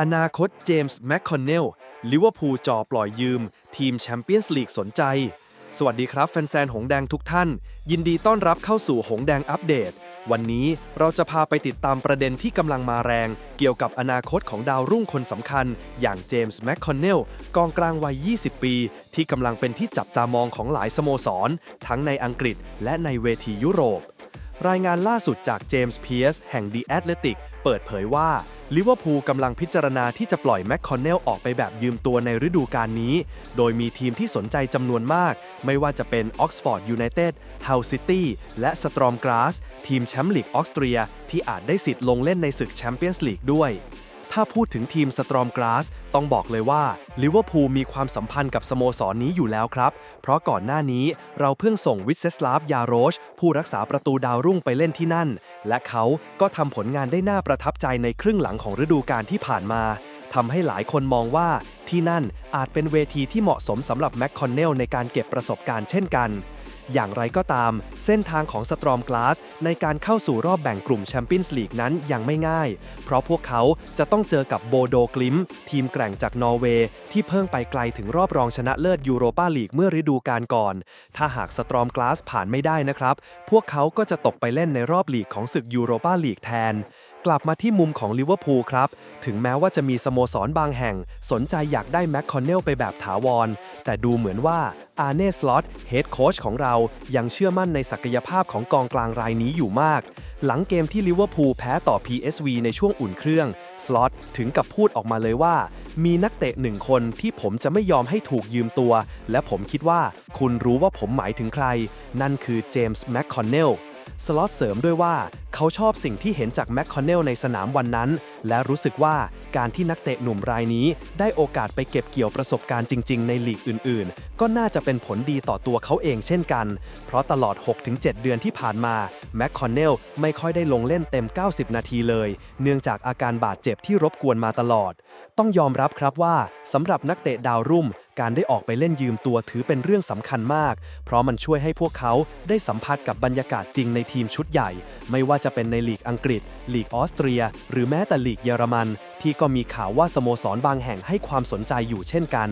อนาคตเจมส์แมคคอนเนลลิเวอร์พูลจ่อปล่อยยืม ทีมแชมเปี้ยนส์ลีกสนใจ สวัสดีครับแฟนๆ หงแดงทุกท่าน ยินดีต้อนรับเข้าสู่หงแดงอัปเดต วันนี้เราจะพาไปติดตามประเด็นที่กำลังมาแรง เกี่ยวกับอนาคตของดาวรุ่งคนสำคัญ อย่างเจมส์แมคคอนเนลกองกลางวัย 20 ปี ที่กำลังเป็นที่จับตามองของหลายสโมสร ทั้งในอังกฤษและในเวทียุโรป รายงานล่าสุดจากเจมส์เพียร์สแห่ง The Athletic เปิดเผยว่าลิเวอร์พูลกำลังพิจารณาที่จะปล่อยแมคคอนเนลออกไปแบบยืมตัวในฤดูกาลนี้ โดยมีทีมที่สนใจจำนวนมาก ไม่ว่าจะเป็นออกซฟอร์ดยูไนเต็ดเฮลซิตี้และสตรอมกราสทีมแชมป์ลีกออสเตรีย ที่อาจได้สิทธิ์ลงเล่นในศึกแชมเปี้ยนส์ลีกด้วย ถ้าพูดถึงทีมสตรอมกราสต้องบอกเลยว่าลิเวอร์พูลมีความสัมพันธ์กับสโมสรนนี้อยู่แล้วครับ เพราะก่อนหน้านี้เราเพิ่งส่งวิเซสลาฟยาโรช ผู้รักษาประตูดาวรุ่งไปเล่นที่นั่น และเขาก็ทำผลงานได้น่าประทับใจในครึ่งหลังของฤดูกาลที่ผ่านมาทำให้หลายคนมองว่าที่นั่นอาจเป็นเวทีที่เหมาะสมสำหรับแมคคอนเนลในการเก็บประสบการณ์เช่นกัน อย่างไรก็ตาม เส้นทางของสตรอมกลาสในการเข้าสู่รอบแบ่งกลุ่มแชมเปี้ยนส์ลีกนั้นยังไม่ง่าย เพราะพวกเขาจะต้องเจอกับโบโดกลิม ทีมแกร่งจากนอร์เวย์ที่เพิ่งไปไกลถึงรอบรองชนะเลิศยูโรปาลีกเมื่อฤดูกาลก่อน ถ้าหากสตรอมกลาสผ่านไม่ได้นะครับ พวกเขาก็จะตกไปเล่นในรอบลีกของศึกยูโรปาลีกแทน กลับมาที่มุมของลิเวอร์พูลครับ ถึงแม้ว่าจะมีสโมสรบางแห่ง สนใจอยากได้แมคคอนเนลไปแบบถาวร แต่ดูเหมือนว่าอาร์เนสลอตเฮดโค้ชของเรายังเชื่อมั่นในศักยภาพของกองกลางรายนี้อยู่มาก หลังเกมที่ลิเวอร์พูลแพ้ต่อ PSV ในช่วงอุ่นเครื่องสล็อตถึงกับพูดออกมาเลยว่า มีนักเตะหนึ่งคนที่ผมจะไม่ยอมให้ถูกยืมตัว และผมคิดว่าคุณรู้ว่าผมหมายถึงใคร นั่นคือเจมส์แมคคอนเนล สล็อตเสริมด้วยว่าเขาชอบสิ่งที่เห็นจากแมคคอนเนลในสนามวันนั้น และรู้สึกว่าการที่นักเตะหนุ่มรายนี้ ได้โอกาสไปเก็บเกี่ยวประสบการณ์จริง ๆ ในลีกอื่น ๆ ก็น่าจะเป็นผลดีต่อตัวเขาเองเช่นกัน เพราะตลอด 6-7 เดือนที่ผ่านมาแมคคอนเนลไม่ค่อยได้ลงเล่นเต็ม 90 นาทีเลย เนื่องจากอาการบาดเจ็บที่รบกวนมาตลอด ต้องยอมรับครับว่าสำหรับนักเตะดาวรุ่ม การได้ออกไปเล่นยืมตัวถือเป็นเรื่องสำคัญมาก เพราะมันช่วยให้พวกเขาได้สัมผัสกับบรรยากาศจริงในทีมชุดใหญ่ ไม่ว่าจะเป็นในลีกอังกฤษ ลีกออสเตรีย หรือแม้แต่ลีกเยอรมัน ที่ก็มีข่าวว่าสโมสรบางแห่งให้ความสนใจอยู่เช่นกัน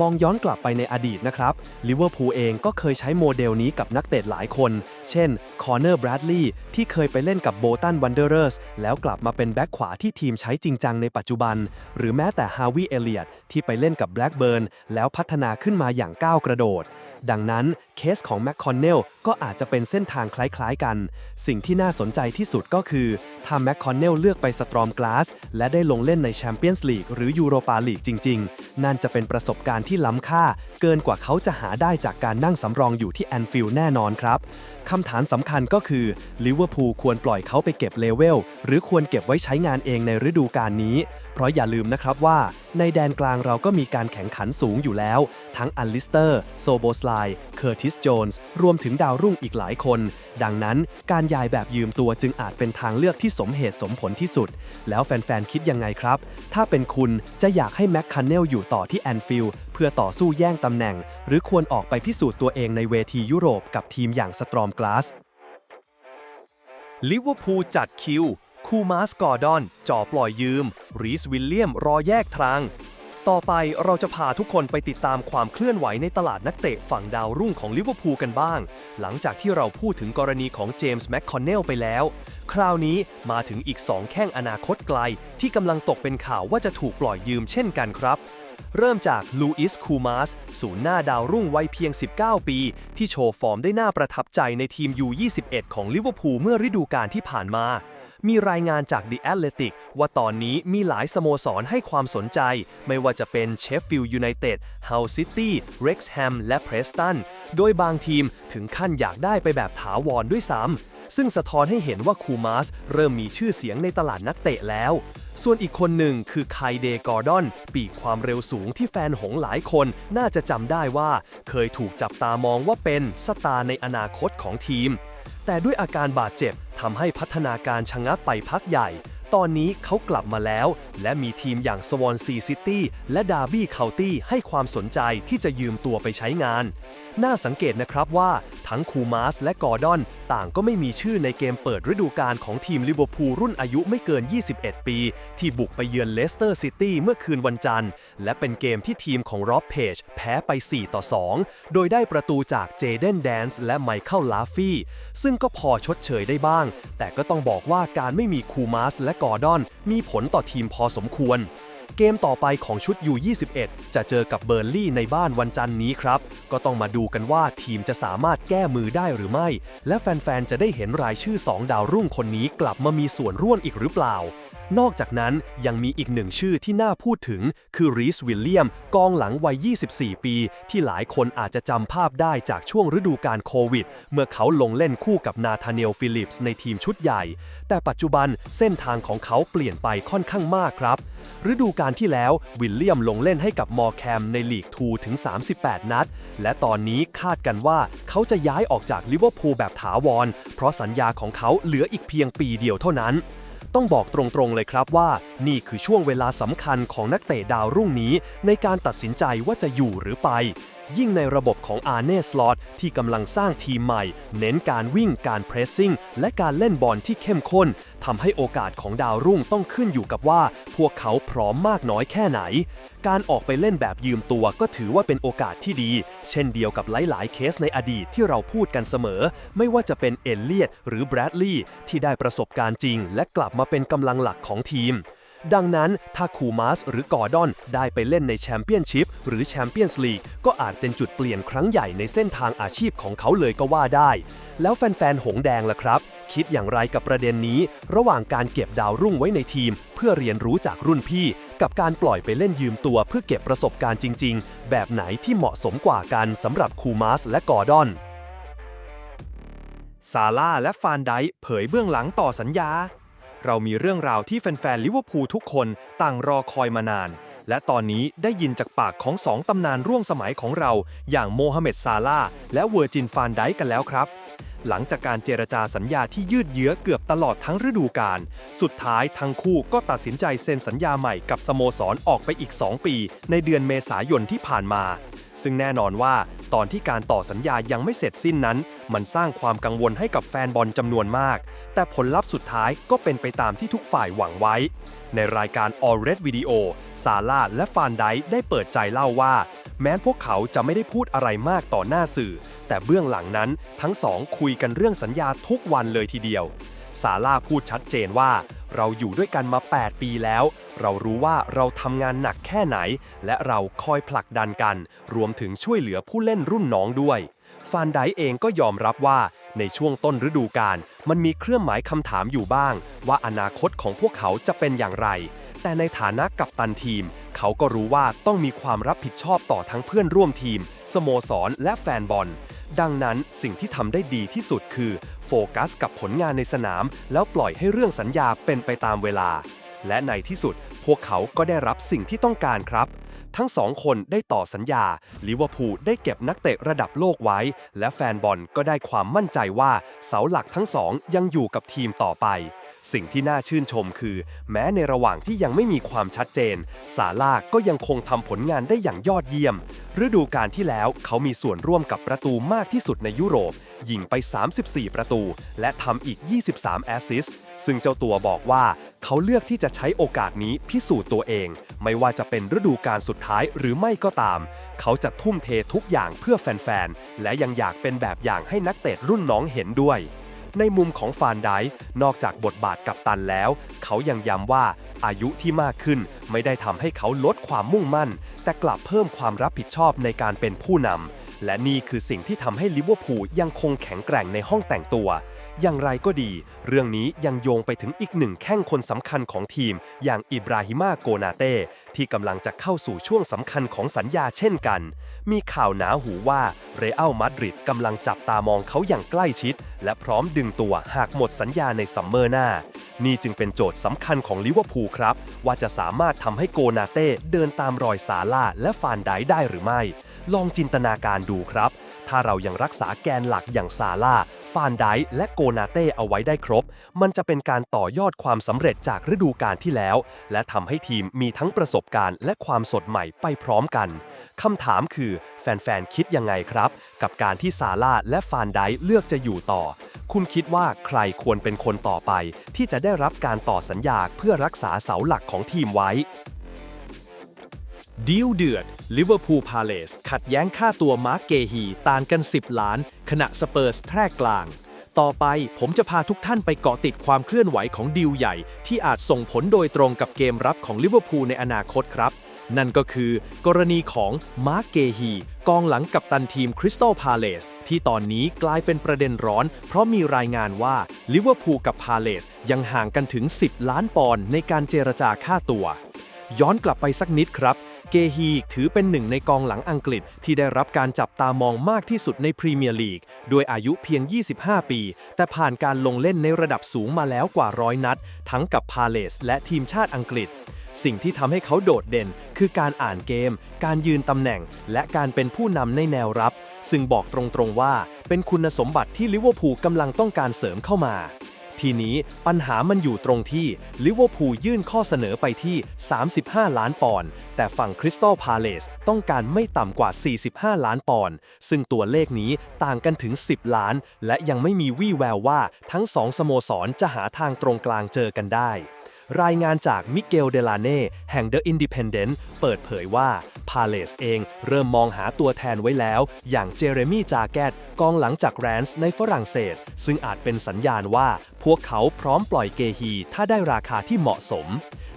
มองย้อนกลับไปในอดีตนะครับลิเวอร์พูลเองก็เคยใช้โมเดลนี้กับนักเตะหลายคน เช่นคอร์เนอร์แบรดลีย์ที่เคยไปเล่นกับโบตันวันเดอร์เรสแล้วกลับมาเป็นแบ็กขวาที่ทีมใช้จริงจังในปัจจุบัน หรือแม้แต่ฮาวิเอเลียตที่ไปเล่นกับแบล็กเบิร์นแล้วพัฒนาขึ้นมาอย่างก้าวกระโดด ดังนั้นเคสของแมคคอนเนลก็อาจจะเป็นเส้นทางคล้ายๆกัน สิ่งที่น่าสนใจที่สุดก็คือ ถ้าแมคคอนเนลเลือกไปสตรอมกลาสและได้ลงเล่นในแชมเปี้ยนส์ลีกหรือยูโรปาลีกจริง ๆ นั่นจะเป็นประสบการณ์ที่ล้ำค่าเกินกว่าเขาจะหาได้จากการนั่งสำรองอยู่ที่แอนฟิลด์แน่นอนครับคำถามสำคัญก็คือลิเวอร์พูลควรปล่อยเขาไปเก็บเลเวล หรือควรเก็บไว้ใช้งานเองในฤดูกาลนี้ เพราะอย่าลืมนะครับว่า ในแดนกลางเราก็มีการแข่งขันสูงอยู่แล้ว ทั้งอัลลิสเตอร์โซโบสไลเคอร์ติสโจนส์รวมถึงดาวรุ่งอีกหลายคน ดังนั้นการย้ายแบบยืมตัวจึงอาจเป็นทางเลือกที่สมเหตุสมผลที่สุด แล้วแฟนๆคิดยังไงครับ ถ้าเป็นคุณจะอยากให้แม็กคันเนลอยู่ต่อที่แอนฟิลด์ เพื่อต่อสู้แย่งตำแหน่ง หรือควรออกไปพิสูจน์ตัวเองในเวทียุโรปกับทีมอย่างสตรอมกลาสลิเวอร์พูลจัดคิว คูมาสกอร์ดอน จ่อปล่อยยืม รีสวิลเลียมรอแยกทาง ต่อไปเราจะพาทุกคนไปติดตามความเคลื่อนไหวในตลาดนักเตะฝั่งดาวรุ่งของลิเวอร์พูลกันบ้าง หลังจากที่เราพูดถึงกรณีของเจมส์แมคคอนเนลไปแล้ว คราวนี้มาถึงอีก 2 แข้งอนาคตไกล ที่กำลังตกเป็นข่าวว่าจะถูกปล่อยยืมเช่นกันครับ เริ่มจากลูอิสคูมาสศูนย์หน้าดาวรุ่งวัยเพียง 19 ปี ที่โชว์ฟอร์มได้น่าประทับใจในทีม U21 ของลิเวอร์พูลเมื่อฤดูกาลที่ผ่านมา มีรายงานจาก The Athletic ว่าตอนนี้มีหลายสโมสรให้ความสนใจ ไม่ว่าจะเป็นเชฟฟิลด์ยูไนเต็ดเฮาซิตี้เร็กซ์แฮมและเพรสตัน โดยบางทีมถึงขั้นอยากได้ไปแบบถาวรด้วยซ้ำซึ่งสะท้อนให้เห็นว่าคูมาสเริ่มมีชื่อเสียงในตลาดนักเตะแล้ว ส่วนอีกคนหนึ่งคือไคเดกอร์ดอน ปีกความเร็วสูงที่แฟนหงหลายคนน่าจะจำได้ว่า เคยถูกจับตามองว่าเป็นสตาร์ในอนาคตของทีม แต่ด้วยอาการบาดเจ็บทำให้พัฒนาการชะงักไปพักใหญ่ ตอนนี้เขากลับมาแล้ว และมีทีมอย่างสวอนซีซิตี้และดาร์บี้เคานตี้ให้ความสนใจที่จะยืมตัวไปใช้งาน น่าสังเกตนะครับว่าทั้งคูมาสและกอร์ดอน ต่างก็ไม่มีชื่อในเกมเปิดฤดูกาลของทีมลิเวอร์พูลรุ่นอายุไม่เกิน 21 ปี ที่บุกไปเยือนเลสเตอร์ซิตี้เมื่อคืนวันจันทร์ และเป็นเกมที่ทีมของร็อบเพจแพ้ไป 4 ต่อ 2 โดยได้ประตูจากเจเดนแดนส์และไมเคิลลาฟี่ ซึ่งก็พอชดเชยได้บ้าง แต่ก็ต้องบอกว่าการไม่มีคูมาสและกอร์ดอน มีผลต่อทีมพอสมควร เกมต่อไปของชุด U21 จะเจอกับเบอร์ลี่ในบ้านวันจันทร์นี้ครับ ก็ต้องมาดูกันว่าทีมจะสามารถแก้มือได้หรือไม่ และแฟนๆ จะได้เห็นรายชื่อ 2 ดาวรุ่งคนนี้กลับมามีส่วนร่วมอีกหรือเปล่า นอกจากนั้นยังมีอีกหนึ่งชื่อที่น่าพูดถึง คือรีสวิลเลียมกองหลังวัย 24 ปี ที่หลายคนอาจจะจำภาพได้จากช่วงฤดูกาลโควิด เมื่อเขาลงเล่นคู่กับนาธาเนลฟิลิปส์ในทีมชุดใหญ่ แต่ปัจจุบันเส้นทางของเขาเปลี่ยนไปค่อนข้างมากครับ ฤดูกาลที่แล้ววิลเลียมลงเล่นให้กับมอร์แคมในลีก2ถึง 38 นัด และตอนนี้คาดกันว่าเขาจะย้ายออกจากลิเวอร์พูลแบบถาวร เพราะสัญญาของเขาเหลืออีกเพียงปีเดียวเท่านั้น ต้องบอกตรงๆเลยครับว่า นี่คือช่วงเวลาสำคัญของนักเตะดาวรุ่งนี้ ในการตัดสินใจว่าจะอยู่หรือไป ยิ่งในระบบของอาร์เนสลอตที่กำลังสร้างทีมใหม่ เน้นการวิ่งการเพรสซิ่ง และการเล่นบอลที่เข้มข้นทำให้โอกาสของดาวรุ่งต้องขึ้นอยู่กับว่า พวกเขาพร้อมมากน้อยแค่ไหน การออกไปเล่นแบบยืมตัวก็ถือว่าเป็นโอกาสที่ดี เช่นเดียวกับหลาย ๆ เคสในอดีตที่เราพูดกันเสมอ ไม่ว่าจะเป็นเอลเลียดหรือแบรดลีย์ที่ได้ประสบการณ์จริง และกลับมาเป็นกำลังหลักของทีม ดังนั้นถ้าคูมาสหรือกอร์ดอนได้ไปเล่นในแชมเปี้ยนชิพหรือแชมเปี้ยนส์ลีกก็อาจเป็นจุดเปลี่ยนครั้งใหญ่ในเส้นทางอาชีพของเขาเลยก็ว่าได้ แล้วแฟนๆ หงแดงล่ะครับ คิดอย่างไรกับประเด็นนี้ ระหว่างการเก็บดาวรุ่งไว้ในทีม เพื่อเรียนรู้จากรุ่นพี่ กับการปล่อยไปเล่นยืมตัวเพื่อเก็บประสบการณ์จริง ๆ แบบไหนที่เหมาะสมกว่ากันสำหรับคูมาสและกอร์ดอนซาร่าและฟานไดเผยเบื้องหลังต่อสัญญา เรามีเรื่องราวที่แฟนๆลิเวอร์พูลทุกคนต่างรอคอยมานาน และตอนนี้ได้ยินจากปากของสองตำนานร่วมสมัยของเรา อย่างโมฮัมเหม็ดซาร่าและเวอร์จินฟานไดกันแล้วครับ หลังจากการเจรจาสัญญาที่ยืดเยื้อเกือบตลอดทั้งฤดูกาลสุดท้ายทั้งคู่ก็ตัดสินใจเซ็นสัญญาใหม่กับสโมสรออกไปอีก 2 ปี ในเดือนเมษายนที่ผ่านมา ซึ่งแน่นอนว่า ตอนที่การต่อสัญญายังไม่เสร็จสิ้นนั้น มันสร้างความกังวลให้กับแฟนบอลจำนวนมาก แต่ผลลัพธ์สุดท้ายก็เป็นไปตามที่ทุกฝ่ายหวังไว้ ในรายการ All Red Video ซาร่าและฟานไดได้เปิดใจเล่าว่า แม้พวกเขาจะไม่ได้พูดอะไรมากต่อหน้าสื่อ แต่เบื้องหลังนั้นทั้งสองคุยกันเรื่องสัญญาทุกวันเลยทีเดียว ซาร่าพูดชัดเจนว่า เราอยู่ด้วยกันมา 8 ปีแล้ว เรารู้ว่าเราทำงานหนักแค่ไหน และเราคอยผลักดันกัน รวมถึงช่วยเหลือผู้เล่นรุ่นน้องด้วย ฟานไดเองก็ยอมรับว่าในช่วงต้นฤดูกาลมันมีเครื่องหมายคำถามอยู่บ้าง ว่าอนาคตของพวกเขาจะเป็นอย่างไร แต่ในฐานะกัปตันทีม เขาก็รู้ว่าต้องมีความรับผิดชอบต่อทั้งเพื่อนร่วมทีม สโมสรและแฟนบอล ดังนั้นสิ่งที่ทำได้ดีที่สุดคือ โฟกัสกับผลงานในสนาม แล้วปล่อยให้เรื่องสัญญาเป็นไปตามเวลา และในที่สุดพวกเขาก็ได้รับสิ่งที่ต้องการครับ ทั้งสองคนได้ต่อสัญญา ลิเวอร์พูลได้เก็บนักเตะระดับโลกไว้ และแฟนบอลก็ได้ความมั่นใจว่าเสาหลักทั้งสองยังอยู่กับทีมต่อไป สิ่งที่น่าชื่นชมคือ แม้ในระหว่างที่ยังไม่มีความชัดเจน ซาร่าก็ยังคงทำผลงานได้อย่างยอดเยี่ยม ฤดูกาลที่แล้วเขามีส่วนร่วมกับประตูมากที่สุดในยุโรป ยิงไป 34 ประตู และทำอีก 23 แอสซิสต์ซึ่งเจ้าตัวบอกว่าเขาเลือกที่จะใช้โอกาสนี้พิสูจน์ตัวเอง ไม่ว่าจะเป็นฤดูกาลสุดท้ายหรือไม่ก็ตาม เขาจะทุ่มเททุกอย่างเพื่อแฟนๆ และยังอยากเป็นแบบอย่างให้นักเตะรุ่นน้องเห็นด้วย ในมุมของฟานไดนอกจากบทบาทกับตันแล้ว เขายังย้ำว่าอายุที่มากขึ้นไม่ได้ทำให้เขาลดความมุ่งมั่น แต่กลับเพิ่มความรับผิดชอบในการเป็นผู้นำและนี่คือสิ่งที่ทำให้ลิเวอร์พูลยังคงแข็งแกร่งในห้องแต่งตัว อย่างไรก็ดี เรื่องนี้ยังโยงไปถึงอีกหนึ่งแข้งคนสำคัญของทีม อย่างอิบราฮิมาโกนาเต้ที่กำลังจะเข้าสู่ช่วงสำคัญของสัญญาเช่นกัน มีข่าวหนาหูว่าเรอัลมาดริดกำลังจับตามองเขาอย่างใกล้ชิด และพร้อมดึงตัวหากหมดสัญญาในซัมเมอร์หน้า นี่จึงเป็นโจทย์สำคัญของลิเวอร์พูลครับ ว่าจะสามารถทำให้โกนาเต้เดินตามรอยซาร่าและฟานไดได้หรือไม่ ลองจินตนาการดูครับ ถ้าเรายังรักษาแกนหลักอย่างซาร่า ฟานไดและโกนาเต้เอาไว้ได้ครบ มันจะเป็นการต่อยอดความสำเร็จจากฤดูกาลที่แล้ว และทำให้ทีมมีทั้งประสบการณ์ และความสดใหม่ไปพร้อมกันคำถามคือแฟนๆคิดยังไงครับ กับการที่ซาร่าและฟานไดเลือกจะอยู่ต่อ คุณคิดว่าใครควรเป็นคนต่อไป ที่จะได้รับการต่อสัญญาเพื่อรักษาเสาหลักของทีมไว้ ดีลเดือดลิเวอร์พูลพาเลสขัดแย้งค่าตัวมาร์กเกฮีต่างกัน 10 ล้าน ขณะสเปอร์สแทรกกลาง ต่อไปผมจะพาทุกท่านไปเกาะติดความเคลื่อนไหวของดีลใหญ่ ที่อาจส่งผลโดยตรงกับเกมรับของลิเวอร์พูลในอนาคตครับ นั่นก็คือกรณีของมาร์กเกฮีกองหลังกับตันทีมคริสตัลพาเลสที่ตอนนี้กลายเป็นประเด็นร้อน เพราะมีรายงานว่าลิเวอร์พูลกับพาเลสยังห่างกันถึง 10 ล้านปอนด์ในการเจรจาค่าตัวย้อนกลับไปสักนิดครับ เกฮีถือเป็นหนึ่งในกองหลังอังกฤษที่ได้รับการจับตามองมากที่สุดในพรีเมียร์ลีกด้วยอายุเพียง 25 ปี แต่ผ่านการลงเล่นในระดับสูงมาแล้วกว่าร้อยนัด ทั้งกับพาเลสและทีมชาติอังกฤษ สิ่งที่ทำให้เขาโดดเด่น คือการอ่านเกม การยืนตำแหน่ง และการเป็นผู้นำในแนวรับ ซึ่งบอกตรงๆว่า เป็นคุณสมบัติที่ลิเวอร์พูลกำลังต้องการเสริมเข้ามา ทีนี้ปัญหามันอยู่ตรงที่ลิเวอร์พูลยื่นข้อเสนอไปที่ 35 ล้านปอนด์แต่ฝั่งคริสตัลพาเลสต้องการไม่ต่ำกว่า 45 ล้านปอนด์ซึ่งตัวเลขนี้ต่างกันถึง 10 ล้าน และยังไม่มีวี่แววว่าทั้งสองสโมสรจะหาทางตรงกลางเจอกันได้ รายงานจากมิเกลเดลาเน่แห่ง The Independent เปิดเผยว่าพาเลสเองเริ่มมองหาตัวแทนไว้แล้ว อย่างเจเรมี่จาแกตกองหลังจากแรนส์ในฝรั่งเศส ซึ่งอาจเป็นสัญญาณว่าพวกเขาพร้อมปล่อยเกฮีถ้าได้ราคาที่เหมาะสม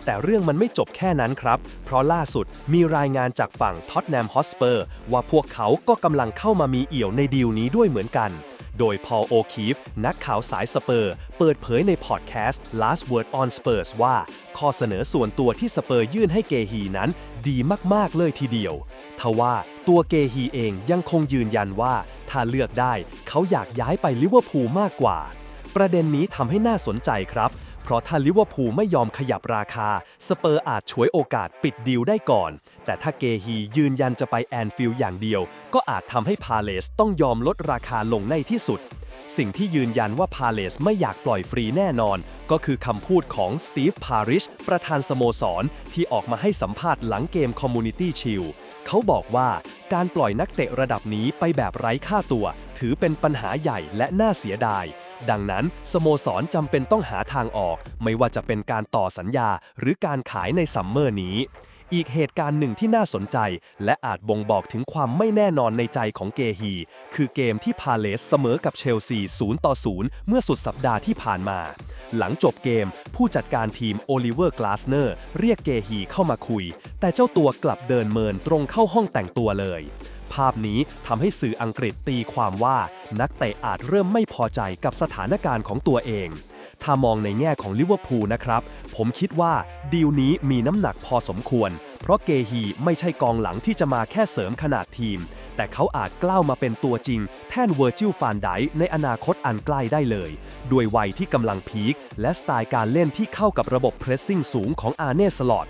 แต่เรื่องมันไม่จบแค่นั้นครับ เพราะล่าสุดมีรายงานจากฝั่งท็อตแนมฮอสเปอร์ว่าพวกเขาก็กำลังเข้ามามีเอี่ยวในดีลนี้ด้วยเหมือนกัน โดยพอลโอคีฟนักข่าวสายสเปอร์ เปิดเผยในพอดแคสต์ Last Word on Spurs ว่า ข้อเสนอส่วนตัวที่สเปอร์ยื่นให้เกฮีนั้นดีมาก ๆ เลยทีเดียว ทว่าตัวเกฮีเองยังคงยืนยันว่า ถ้าเลือกได้เขาอยากย้ายไปลิเวอร์พูลมากกว่า ประเด็นนี้ทำให้น่าสนใจครับ เพราะถ้าลิเวอร์พูลไม่ยอมขยับราคา สเปอร์อาจฉวยโอกาสปิดดีลได้ก่อน แต่ถ้าเกฮียืนยันจะไปแอนฟิลด์อย่างเดียว ก็อาจทำให้พาเลสต้องยอมลดราคาลงในที่สุด สิ่งที่ยืนยันว่าพาเลสไม่อยากปล่อยฟรีแน่นอน ก็คือคำพูดของสตีฟพาริชประธานสโมสร ที่ออกมาให้สัมภาษณ์หลังเกมคอมมูนิตี้ชิลเขาบอกว่าการปล่อยนักเตะระดับนี้ไปแบบไร้ค่าตัว ถือเป็นปัญหาใหญ่และน่าเสียดาย ดังนั้นสโมสรจำเป็นต้องหาทางออก ไม่ว่าจะเป็นการต่อสัญญาหรือการขายในซัมเมอร์นี้ อีกเหตุการณ์หนึ่งที่น่าสนใจ และอาจบ่งบอกถึงความไม่แน่นอนในใจของเกฮี คือเกมที่พาเลสเสมอกับเชลซี0ต่อ0เมื่อสุดสัปดาห์ที่ผ่านมา หลังจบเกม ผู้จัดการทีมโอลิเวอร์กลาสเนอร์เรียกเกฮีเข้ามาคุย แต่เจ้าตัวกลับเดินเมินตรงเข้าห้องแต่งตัวเลย ภาพนี้ทำให้สื่ออังกฤษตีความว่านักเตะอาจเริ่มไม่พอใจกับสถานการณ์ของตัวเอง ถ้ามองในแง่ของลิเวอร์พูลนะครับ ผมคิดว่าดีลนี้มีน้ำหนักพอสมควร เพราะเกฮีไม่ใช่กองหลังที่จะมาแค่เสริมขนาดทีม แต่เขาอาจกล้าวมาเป็นตัวจริง แทนเวอร์จิลฟานไดในอนาคตอันใกล้ได้เลยด้วยวัยที่กำลังพีคและสไตล์การเล่นที่เข้ากับระบบเพรสซิ่งสูงของอาร์เน่สลอต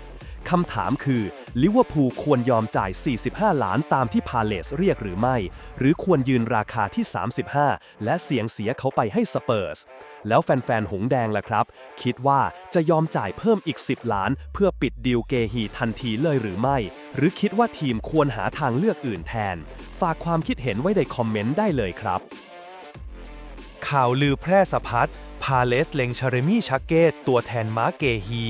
คำถามคือลิเวอร์พูลควรยอมจ่าย 45 ล้านตามที่พาเลสเรียกหรือไม่ หรือควรยืนราคาที่ 35 และเสียงเสียเขาไปให้สเปอร์ส แล้วแฟนๆ หงแดงล่ะครับ คิดว่าจะยอมจ่ายเพิ่มอีก 10 ล้าน เพื่อปิดดีลเกฮีทันทีเลยหรือไม่ หรือคิดว่าทีมควรหาทางเลือกอื่นแทน ฝากความคิดเห็นไว้ในคอมเมนต์ได้เลยครับ ข่าวลือแพร่สะพัดพาเลสเลงชาเรมี่ชักเกตตัวแทนมาร์เกฮี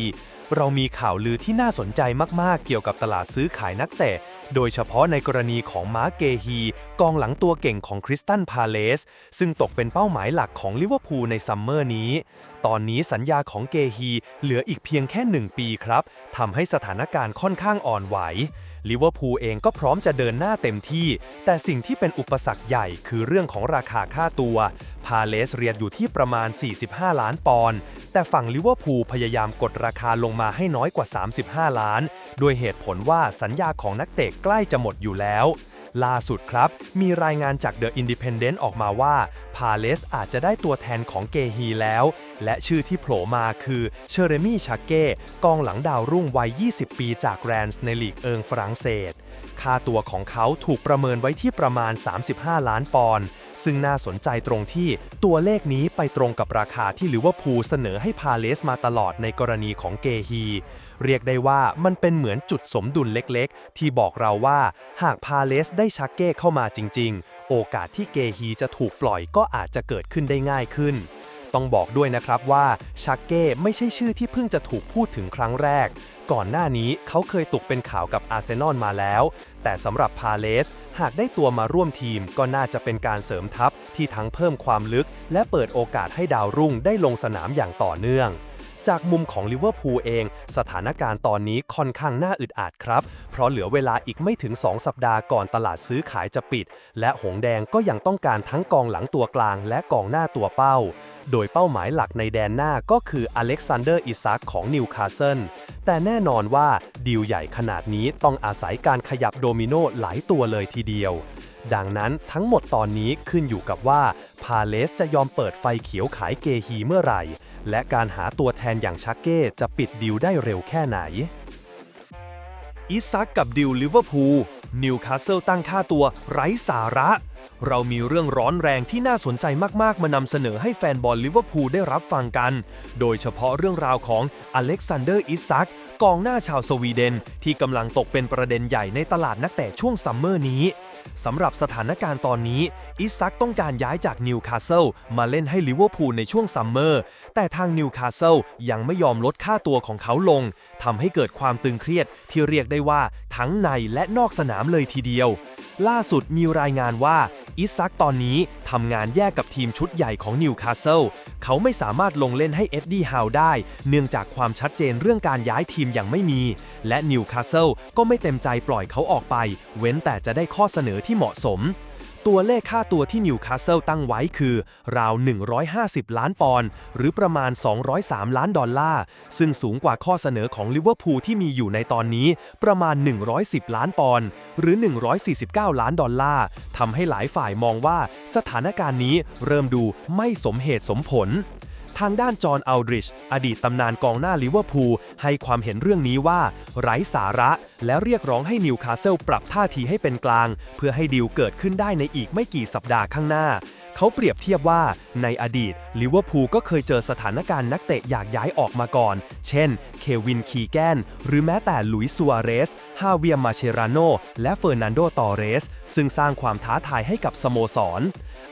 เรามีข่าวลือที่น่าสนใจมากๆ เกี่ยวกับตลาดซื้อขายนักเตะ โดยเฉพาะในกรณีของมาร์เกฮี กองหลังตัวเก่งของคริสตันพาเลส ซึ่งตกเป็นเป้าหมายหลักของลิเวอร์พูลในซัมเมอร์นี้ ตอนนี้สัญญาของเกฮีเหลืออีกเพียงแค่ 1 ปีครับ ทำให้สถานการณ์ค่อนข้างอ่อนไหวลิเวอร์พูลเองก็พร้อมจะเดินหน้าเต็มที่ แต่สิ่งที่เป็นอุปสรรคใหญ่คือเรื่องของราคาค่าตัว พาเลสเรียนอยู่ที่ประมาณ 45 ล้านปอนด์ แต่ฝั่งลิเวอร์พูลพยายามกดราคาลงมาให้น้อยกว่า 35 ล้าน โดยเหตุผลว่าสัญญาของนักเตะใกล้จะหมดอยู่แล้ว ล่าสุดครับ มีรายงานจาก The Independent ออกมาว่า พาเลสอาจจะได้ตัวแทนของเกฮีแล้ว และชื่อที่โผล่มาคือเชอร์เรมี่ชาเก้กองหลังดาวรุ่งวัย 20 ปีจากแรนส์ในลีกเอิงฝรั่งเศส ค่าตัวของเขาถูกประเมินไว้ที่ประมาณ 35 ล้านปอนด์ ซึ่งน่าสนใจตรงที่ตัวเลขนี้ไปตรงกับราคาที่ลิเวอร์พูลเสนอให้พาเลสมาตลอดในกรณีของเกฮี เรียกได้ว่ามันเป็นเหมือนจุดสมดุลเล็กๆ ที่บอกเราว่าหากพาเลสได้ชักเก้เข้ามาจริงๆ โอกาสที่เกฮีจะถูกปล่อยก็อาจจะเกิดขึ้นได้ง่ายขึ้น ต้องบอกด้วยนะครับว่าชักเก้ไม่ใช่ชื่อที่เพิ่งจะถูกพูดถึงครั้งแรก ก่อนหน้านี้เขาเคยตกเป็นข่าวกับอาร์เซนอลมาแล้ว แต่สำหรับพาเลส หากได้ตัวมาร่วมทีมก็น่าจะเป็นการเสริมทัพที่ทั้งเพิ่มความลึก และเปิดโอกาสให้ดาวรุ่งได้ลงสนามอย่างต่อเนื่อง จากมุมของลิเวอร์พูลเอง สถานการณ์ตอนนี้ค่อนข้างน่าอึดอัดครับ เพราะเหลือเวลาอีกไม่ถึง 2 สัปดาห์ก่อนตลาดซื้อขายจะปิด และหงแดงก็ยังต้องการทั้งกองหลังตัวกลางและกองหน้าตัวเป้า โดยเป้าหมายหลักในแดนหน้าก็คืออเล็กซานเดอร์อิซักของนิวคาสเซิลแต่แน่นอนว่าดีลใหญ่ขนาดนี้ต้องอาศัยการขยับโดมิโนหลายตัวเลยทีเดียวดังนั้นทั้งหมดตอนนี้ขึ้นอยู่กับว่า พาเลสจะยอมเปิดไฟเขียวขายเกฮีเมื่อไหร่ และการหาตัวแทนอย่างชักเก้จะปิดดีลได้เร็วแค่ไหน อิซักกับดิวลิเวอร์พูลนิวคาสเซิลตั้งค่าตัวไร้สาระ เรามีเรื่องร้อนแรงที่น่าสนใจมาก ๆ มานำเสนอให้แฟนบอลลิเวอร์พูลได้รับฟังกัน โดยเฉพาะเรื่องราวของอเล็กซานเดอร์อิซักกองหน้าชาวสวีเดน ที่กำลังตกเป็นประเด็นใหญ่ในตลาดนักเตะช่วงซัมเมอร์นี้ สำหรับสถานการณ์ตอนนี้ อิซักต้องการย้ายจากนิวคาสเซิลมาเล่นให้ลิเวอร์พูลในช่วงซัมเมอร์ แต่ทางนิวคาสเซิลยังไม่ยอมลดค่าตัวของเขาลง ทำให้เกิดความตึงเครียดที่เรียกได้ว่าทั้งในและนอกสนามเลยทีเดียว ล่าสุดมีรายงานว่า อิซักตอนนี้ทำงานแยกกับทีมชุดใหญ่ของนิวคาสเซิลเขาไม่สามารถลงเล่นให้เอ็ดดี้ฮาวได้ เนื่องจากความชัดเจนเรื่องการย้ายทีมอย่างไม่มี และนิวคาสเซิลก็ไม่เต็มใจปล่อยเขาออกไป เว้นแต่จะได้ข้อเสนอที่เหมาะสม ตัวเลขค่าตัวที่นิวคาสเซิลตั้งไว้คือ ราว 150 ล้านปอนด์หรือประมาณ 203 ล้านดอลลาร์ ซึ่งสูงกว่าข้อเสนอของลิเวอร์พูลที่มีอยู่ในตอนนี้ประมาณ 110 ล้านปอนด์หรือ 149 ล้านดอลลาร์ทำให้หลายฝ่ายมองว่าสถานการณ์นี้เริ่มดูไม่สมเหตุสมผล ทางด้านจอห์นอัลดริช อดีตตำนานกองหน้าลิเวอร์พูลให้ความเห็นเรื่องนี้ว่า ไร้สาระ และเรียกร้องให้นิวคาสเซิลปรับท่าทีให้เป็นกลาง เพื่อให้ดีลเกิดขึ้นได้ในอีกไม่กี่สัปดาห์ข้างหน้า เขาเปรียบเทียบว่าในอดีตลิเวอร์พูลก็เคยเจอสถานการณ์นักเตะอยากย้ายออกมาก่อน เช่น เควินคีแกน หรือแม้แต่ลุยส์ซัวเรส ฮาเวียมาเชราโน และเฟอร์นันโด ตอเรส ซึ่งสร้างความท้าทายให้กับสโมสร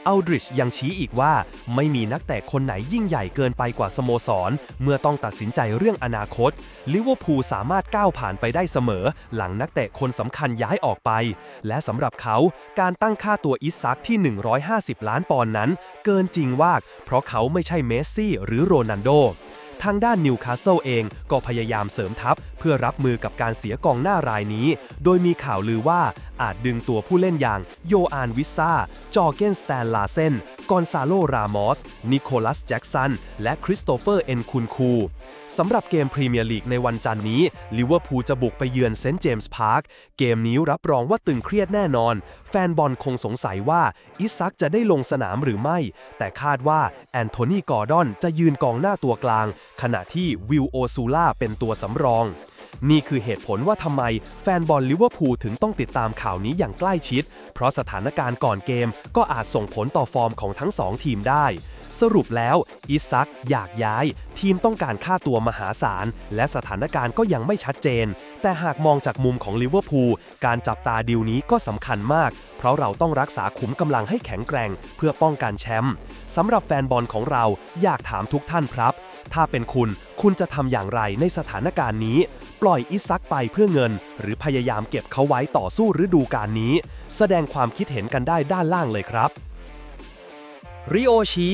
อัลดริชยังชี้อีกว่า ไม่มีนักเตะคนไหนยิ่งใหญ่เกินไปกว่าสโมสร เมื่อต้องตัดสินใจเรื่องอนาคตลิเวอร์พูลสามารถก้าวผ่านไปได้เสมอ หลังนักเตะคนสำคัญย้ายออกไป และสำหรับเขาการตั้งค่าตัวอิซักที่ 150 ล้านปอนอนนั้นเกินจริงว่าก เพราะเขาไม่ใช่เมสซี่หรือโรนัลโด ทางด้านนิวคาสเซิลเองก็พยายามเสริมทัพเพื่อรับมือกับการเสียกองหน้ารายนี้ โดยมีข่าวลือว่าอาจดึงตัวผู้เล่นอย่างโยอานวิซาจอเกนสแตนลาเซนกอนซาโล รามอส นิโคลัส แจ็กสัน และคริสโตเฟอร์ เอ็นคุนคู สำหรับเกมพรีเมียร์ลีกในวันจันนี้ ลิเวอร์พูลจะบุกไปเยือนเซนต์เจมส์พาร์ค เกมนี้รับรองว่าตึงเครียดแน่นอน แฟนบอลคงสงสัยว่า อิซักจะได้ลงสนามหรือไม่ แต่คาดว่า แอนโทนี กอร์ดอน จะยืนกองหน้าตัวกลาง ขณะที่วิลโอซูล่าเป็นตัวสำรอง นี่คือเหตุผลว่าทำไมแฟนบอลลิเวอร์พูลถึงต้องติดตามข่าวนี้อย่างใกล้ชิด เพราะสถานการณ์ก่อนเกมก็อาจส่งผลต่อฟอร์มของทั้งสองทีมได้ สรุปแล้ว อิซักอยากย้าย ทีมต้องการค่าตัวมหาศาล และสถานการณ์ก็ยังไม่ชัดเจน แต่หากมองจากมุมของลิเวอร์พูลการจับตาดีลนี้ก็สำคัญมาก เพราะเราต้องรักษาขุมกำลังให้แข็งแกร่ง เพื่อป้องกันแชมป์สำหรับแฟนบอลของเราอยากถามทุกท่านครับ ถ้าเป็นคุณ คุณจะทำอย่างไรในสถานการณ์นี้ ปล่อยอิซักไปเพื่อเงิน หรือพยายามเก็บเขาไว้ต่อสู้ฤดูกาลนี้ แสดงความคิดเห็นกันได้ด้านล่างเลยครับริโอชี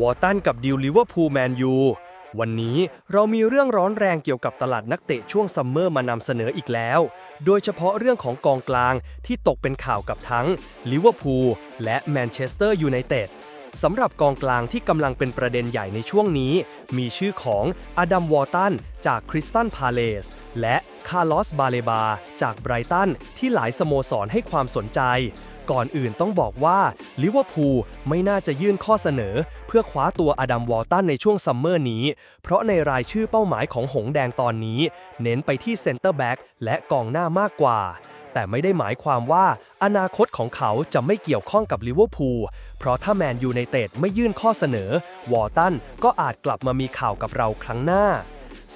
วอร์ตันกับดิวลิเวอร์พูลแมนยูวันนี้เรามีเรื่องร้อนแรงเกี่ยวกับตลาดนักเตะช่วงซัมเมอร์มานำเสนออีกแล้ว โดยเฉพาะเรื่องของกองกลางที่ตกเป็นข่าวกับทั้งลิเวอร์พูลและแมนเชสเตอร์ยูไนเต็ด สำหรับกองกลางที่กำลังเป็นประเด็นใหญ่ในช่วงนี้ มีชื่อของอดัมวอร์ตันจากคริสตันพาเลสและคาร์ลอสบาเลบาจากไบรตันที่หลายสโมสรให้ความสนใจ ก่อนอื่นต้องบอกว่าลิเวอร์พูลไม่น่าจะยื่นข้อเสนอ เพื่อคว้าตัวอดัมวอลตันในช่วงซัมเมอร์นี้ เพราะในรายชื่อเป้าหมายของหงแดงตอนนี้ เน้นไปที่เซนเตอร์แบ็กและกองหน้ามากกว่า แต่ไม่ได้หมายความว่าอนาคตของเขาจะไม่เกี่ยวข้องกับลิเวอร์พูล เพราะถ้าแมนยูไนเต็ดไม่ยื่นข้อเสนอ วอร์ตันก็อาจกลับมามีข่าวกับเราครั้งหน้า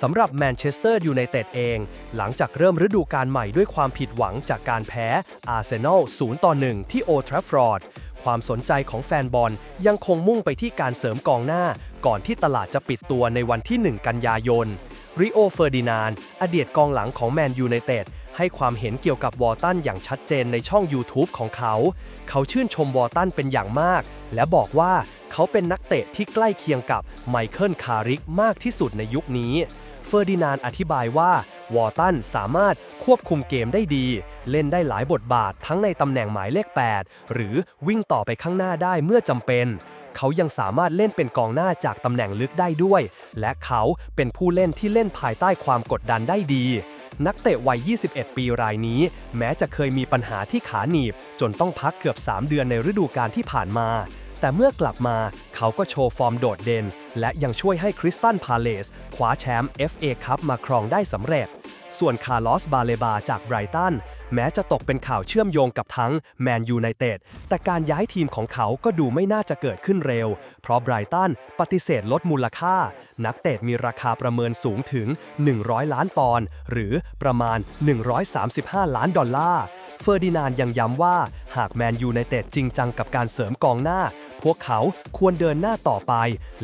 สำหรับแมนเชสเตอร์ยูไนเต็ดเอง หลังจากเริ่มฤดูกาลใหม่ด้วยความผิดหวังจากการแพ้อาร์เซนอล0ต่อ1ที่โอทราฟฟอร์ด ความสนใจของแฟนบอลยังคงมุ่งไปที่การเสริมกองหน้า ก่อนที่ตลาดจะปิดตัวในวันที่ 1 กันยายนริโอเฟอร์ดินานอดีตกองหลังของแมนยูไนเต็ด ให้ความเห็นเกี่ยวกับวอร์ตันอย่างชัดเจนในช่อง YouTube ของเขา เขาชื่นชมวอร์ตันเป็นอย่างมาก และบอกว่าเขาเป็นนักเตะที่ใกล้เคียงกับไมเคิลคาริกมากที่สุดในยุคนี้ เฟอร์ดินานอธิบายว่าวอร์ตันสามารถควบคุมเกมได้ดี เล่นได้หลายบทบาททั้งในตำแหน่งหมายเลข 8 หรือวิ่งต่อไปข้างหน้าได้เมื่อจำเป็น เขายังสามารถเล่นเป็นกองหน้าจากตำแหน่งลึกได้ด้วย และเขาเป็นผู้เล่นที่เล่นภายใต้ความกดดันได้ดี นักเตะวัย 21 ปีรายนี้ แม้จะเคยมีปัญหาที่ขาหนีบ จนต้องพักเกือบ 3 เดือนในฤดูกาลที่ผ่านมา แต่เมื่อกลับมาเขาก็โชว์ฟอร์มโดดเด่น และยังช่วยให้คริสตันพาเลสคว้าแชมป์ FA คัพมาครองได้สำเร็จ ส่วนคาร์ลอสบาเลบาจากไบรตันแม้จะตกเป็นข่าวเชื่อมโยงกับทั้งแมนยูไนเต็ดแต่การย้ายทีมของเขาก็ดูไม่น่าจะเกิดขึ้นเร็ว เพราะไบรตันปฏิเสธลดมูลค่า นักเตะมีราคาประเมินสูงถึง 100 ล้านปอนด์หรือประมาณ 135 ล้านดอลลาร์ เฟอร์ดินานยังย้ำว่า หากแมนยูไนเต็ดจริงจังกับการเสริมกองหน้า พวกเขาควรเดินหน้าต่อไป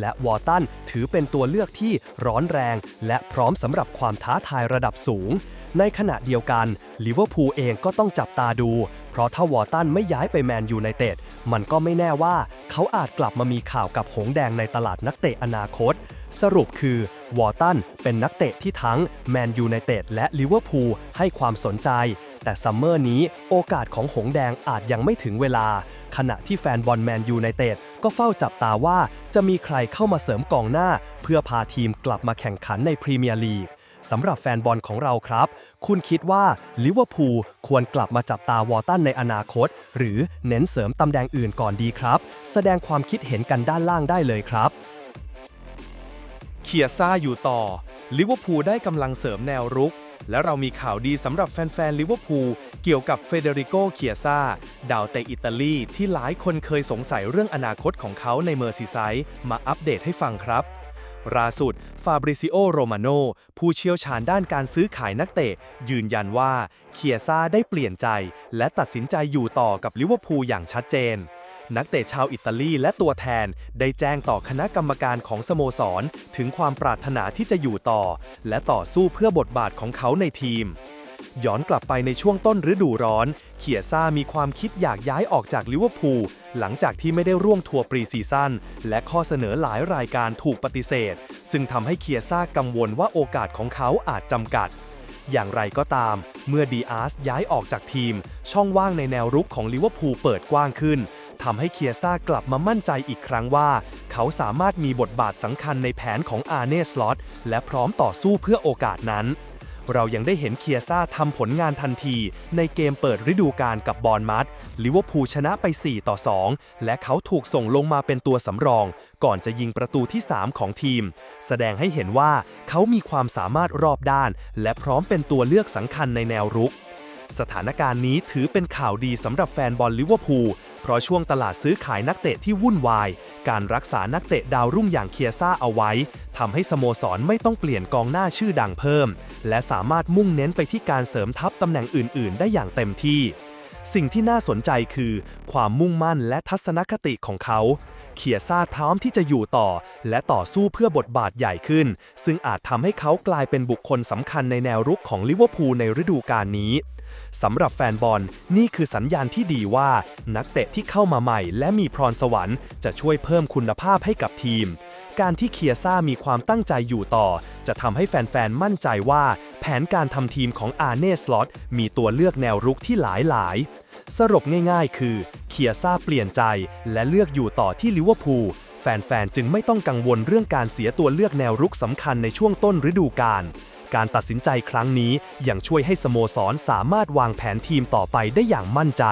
และวอร์ตันถือเป็นตัวเลือกที่ร้อนแรง และพร้อมสำหรับความท้าทายระดับสูง ในขณะเดียวกันลิเวอร์พูลเองก็ต้องจับตาดู เพราะถ้าวอร์ตันไม่ย้ายไปแมนยูไนเต็ดมันก็ไม่แน่ว่า เขาอาจกลับมามีข่าวกับหงแดงในตลาดนักเตะอนาคต สรุปคือ วอร์ตันเป็นนักเตะที่ทั้งแมนยูไนเต็ดและลิเวอร์พูลให้ความสนใจ แต่ซัมเมอร์นี้โอกาสของหงแดงอาจยังไม่ถึงเวลา ขณะที่แฟนบอลแมนยูไนเต็ดก็เฝ้าจับตาว่าจะมีใครเข้ามาเสริมกองหน้า เพื่อพาทีมกลับมาแข่งขันในพรีเมียร์ลีกสำหรับแฟนบอลของเราครับ คุณคิดว่าลิเวอร์พูลควรกลับมาจับตาวอตันในอนาคต หรือเน้นเสริมตำแหน่งอื่นก่อนดีครับ แสดงความคิดเห็นกันด้านล่างได้เลยครับ เคียซ่าอยู่ต่อ ลิเวอร์พูลได้กำลังเสริมแนวรุก และเรามีข่าวดีสำหรับแฟนๆลิเวอร์พูลเกี่ยวกับเฟเดริโกเคียซ่าดาวเตะอิตาลีที่หลายคนเคยสงสัยเรื่องอนาคตของเขาในเมอร์ซีไซด์มาอัปเดตให้ฟังครับล่าสุด ฟาบริซิโอ โรมาโน ผู้เชี่ยวชาญด้านการซื้อขายนักเตะ ยืนยันว่า เคียซ่าได้เปลี่ยนใจ และตัดสินใจอยู่ต่อกับลิเวอร์พูลอย่างชัดเจน นักเตะชาวอิตาลีและตัวแทนได้แจ้งต่อคณะกรรมการของสโมสร ถึงความปรารถนาที่จะอยู่ต่อ และต่อสู้เพื่อบทบาทของเขาในทีม ย้อนกลับไปในช่วงต้นฤดูร้อนเคียซ่ามีความคิดอยากย้ายออกจากลิเวอร์พูลหลังจากที่ไม่ได้ร่วมทัวร์ปรีซีซั่นและข้อเสนอหลายรายการถูกปฏิเสธ ซึ่งทำให้เคียซ่ากังวลว่าโอกาสของเขาอาจจำกัดอย่างไรก็ตาม เมื่อดีอาร์สย้ายออกจากทีม ช่องว่างในแนวรุกของลิเวอร์พูลเปิดกว้างขึ้น ทำให้เคียซ่ากลับมามั่นใจอีกครั้งว่า เขาสามารถมีบทบาทสำคัญในแผนของอาร์เนสลอตและพร้อมต่อสู้เพื่อโอกาสนั้น เรายังได้เห็นเคียซ่าทำผลงานทันที ในเกมเปิดฤดูกาลกับบอร์นมัดลิเวอร์พูลชนะไป 4 ต่อ 2 และเขาถูกส่งลงมาเป็นตัวสำรอง ก่อนจะยิงประตูที่ 3 ของทีม แสดงให้เห็นว่าเขามีความสามารถรอบด้าน และพร้อมเป็นตัวเลือกสำคัญในแนวรุก สถานการณ์นี้ถือเป็นข่าวดีสำหรับแฟนบอลลิเวอร์พูล เพราะช่วงตลาดซื้อขายนักเตะที่วุ่นวาย การรักษานักเตะดาวรุ่งอย่างเคียซ่าเอาไว้ทำให้สโมสรไม่ต้องเปลี่ยนกองหน้าชื่อดังเพิ่ม และสามารถมุ่งเน้นไปที่การเสริมทัพตำแหน่งอื่น ๆ ได้อย่างเต็มที่ สิ่งที่น่าสนใจคือ ความมุ่งมั่นและทัศนคติของเขาเขียซาดพร้อมที่จะอยู่ต่อ และต่อสู้เพื่อบทบาทใหญ่ขึ้น ซึ่งอาจทำให้เขากลายเป็นบุคคลสำคัญในแนวรุกของลิเวอร์พูลในฤดูกาลนี้สำหรับแฟนบอลนี่คือสัญญาณที่ดีว่า นักเตะที่เข้ามาใหม่ และมีพรสวรรค์จะช่วยเพิ่มคุณภาพให้กับทีม การที่เคียซ่ามีความตั้งใจอยู่ต่อ จะทำให้แฟนๆ มั่นใจว่า แผนการทำทีมของอาร์เน่สล็อตมีตัวเลือกแนวรุกที่หลายหลายๆสรุปง่ายๆ คือเคียซ่าเปลี่ยนใจและเลือกอยู่ต่อที่ลิเวอร์พูลแฟนๆ จึงไม่ต้องกังวลเรื่องการเสียตัวเลือกแนวรุกสำคัญในช่วงต้นฤดูกาลการตัดสินใจครั้งนี้ยังช่วยให้สโมสรสามารถวางแผนทีมต่อไปได้อย่างมั่นใจ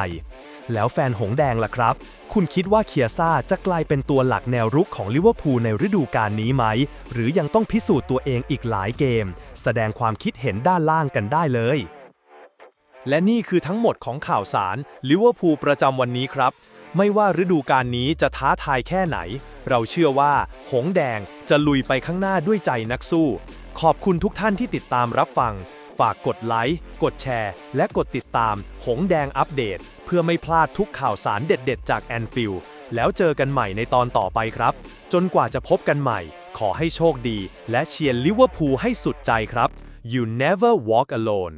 แล้วแฟนหงแดงล่ะครับ คุณคิดว่าเคียซ่าจะกลายเป็นตัวหลักแนวรุกของลิเวอร์พูลในฤดูกาลนี้ไหม หรือยังต้องพิสูจน์ตัวเองอีกหลายเกม แสดงความคิดเห็นด้านล่างกันได้เลย และนี่คือทั้งหมดของข่าวสารลิเวอร์พูลประจำวันนี้ครับ ไม่ว่าฤดูกาลนี้จะท้าทายแค่ไหน เราเชื่อว่า หงแดงจะลุยไปข้างหน้าด้วยใจนักสู้ ขอบคุณทุกท่านที่ติดตามรับฟัง ฝากกดไลค์ กดแชร์ และกดติดตาม หงแดงอัปเดต พื่อไม่พลาดทุกข่าวสารเด็ดๆ จากแอนฟิลด์แล้วเจอกันใหม่ในตอนต่อไปครับ จนกว่าจะพบกันใหม่ ขอให้โชคดี และเชียร์ลิเวอร์พูลให้สุดใจครับ You never walk alone